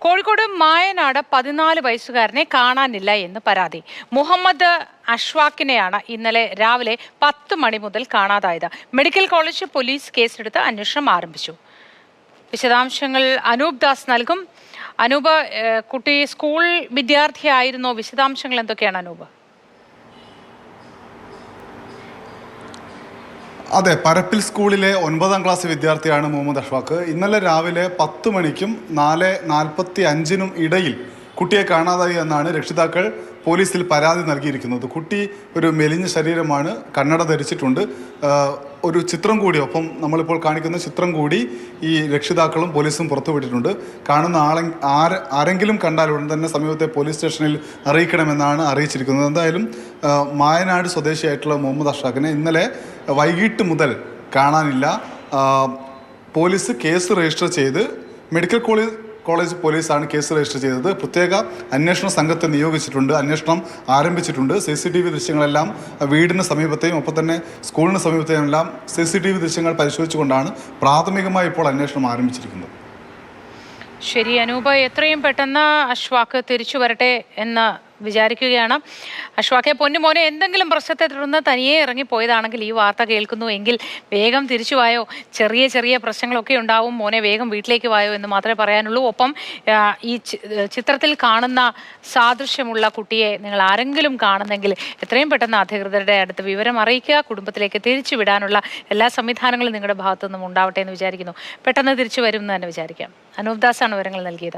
കോഴിക്കോട് മായനാട് പതിനാല് വയസ്സുകാരനെ കാണാനില്ല എന്ന് പരാതി. മുഹമ്മദ് അഷ്വാഖിനെയാണ് ഇന്നലെ രാവിലെ പത്ത് മണി മുതൽ കാണാതായത്. മെഡിക്കൽ കോളേജ് പോലീസ് കേസെടുത്ത് അന്വേഷണം ആരംഭിച്ചു. വിശദാംശങ്ങൾ അനൂപ് ദാസ് നൽകും. അനൂപ് കുട്ടി സ്കൂൾ വിദ്യാർത്ഥിയായിരുന്നോ? വിശദാംശങ്ങൾ എന്തൊക്കെയാണ് അനൂപ്? അതെ പരപ്പിൽ സ്കൂളിലെ ഒൻപതാം ക്ലാസ് വിദ്യാർത്ഥിയാണ് മുഹമ്മദ് അഷ്വാഖ്. ഇന്നലെ രാവിലെ പത്ത് മണിക്കും നാല് നാൽപ്പത്തി അഞ്ചിനും ഇടയിൽ കുട്ടിയെ കാണാതായി എന്നാണ് രക്ഷിതാക്കൾ പോലീസിൽ പരാതി നൽകിയിരിക്കുന്നത്. കുട്ടി ഒരു മെലിഞ്ഞ ശരീരമാണ് കണ്ണട ധരിച്ചിട്ടുണ്ട്. ഒരു ചിത്രം കൂടി ഒപ്പം നമ്മളിപ്പോൾ കാണിക്കുന്ന ചിത്രം കൂടി ഈ രക്ഷിതാക്കളും പോലീസും പുറത്തുവിട്ടിട്ടുണ്ട് കാണുന്ന ആളെ ആര് ആരെങ്കിലും കണ്ടാൽ ഉടൻ തന്നെ സമീപത്തെ പോലീസ് സ്റ്റേഷനിൽ അറിയിക്കണമെന്നാണ് അറിയിച്ചിരിക്കുന്നത്. എന്തായാലും മായനാട് സ്വദേശിയായിട്ടുള്ള മുഹമ്മദ് അഷ്റാഖിനെ ഇന്നലെ വൈകിട്ട് മുതൽ കാണാനില്ല. പോലീസ് കേസ് രജിസ്റ്റർ ചെയ്ത് മെഡിക്കൽ കോളേജ് കോളേജ് പോലീസാണ് കേസ് രജിസ്റ്റർ ചെയ്തത്. പ്രത്യേക അന്വേഷണ സംഘത്തെ നിയോഗിച്ചിട്ടുണ്ട്. അന്വേഷണം ആരംഭിച്ചിട്ടുണ്ട്. സി സി ടി വി ദൃശ്യങ്ങളെല്ലാം വീടിന് സമീപത്തെയും ഒപ്പം തന്നെ സ്കൂളിന് സമീപത്തെയും എല്ലാം സി സി ടി വി ദൃശ്യങ്ങൾ പരിശോധിച്ചുകൊണ്ടാണ് പ്രാഥമികമായി ഇപ്പോൾ അന്വേഷണം ആരംഭിച്ചിരിക്കുന്നത്. ശരി അനൂപ് എത്രയും പെട്ടെന്ന് അഷ്വാക്ക് തിരിച്ചു വരട്ടെ എന്ന് വിചാരിക്കുകയാണ്. അഷ്വാഖെ പൊന്നുമോനെ എന്തെങ്കിലും പ്രശ്നത്തെ തുടർന്ന് തനിയെ ഇറങ്ങിപ്പോയതാണെങ്കിൽ ഈ വാർത്ത കേൾക്കുന്നു എങ്കിൽ വേഗം തിരിച്ചു വായോ. ചെറിയ ചെറിയ പ്രശ്നങ്ങളൊക്കെ ഉണ്ടാവും. മോനെ വേഗം വീട്ടിലേക്ക് വായോ എന്ന് മാത്രമേ പറയാനുള്ളൂ. ഒപ്പം ഈ ചിത്രത്തിൽ കാണുന്ന സാദൃശ്യമുള്ള കുട്ടിയെ നിങ്ങൾ ആരെങ്കിലും കാണുന്നെങ്കിൽ എത്രയും പെട്ടെന്ന് അധികൃതരുടെ അടുത്ത് വിവരം അറിയിക്കുക. കുടുംബത്തിലേക്ക് തിരിച്ചു വിടാനുള്ള എല്ലാ സംവിധാനങ്ങളും നിങ്ങളുടെ ഭാഗത്തു നിന്നും ഉണ്ടാവട്ടെ എന്ന് വിചാരിക്കുന്നു. പെട്ടെന്ന് തിരിച്ചു വരും എന്ന് തന്നെ വിചാരിക്കാം. അനൂപ് ദാസാണ് വിവരങ്ങൾ നൽകിയത്.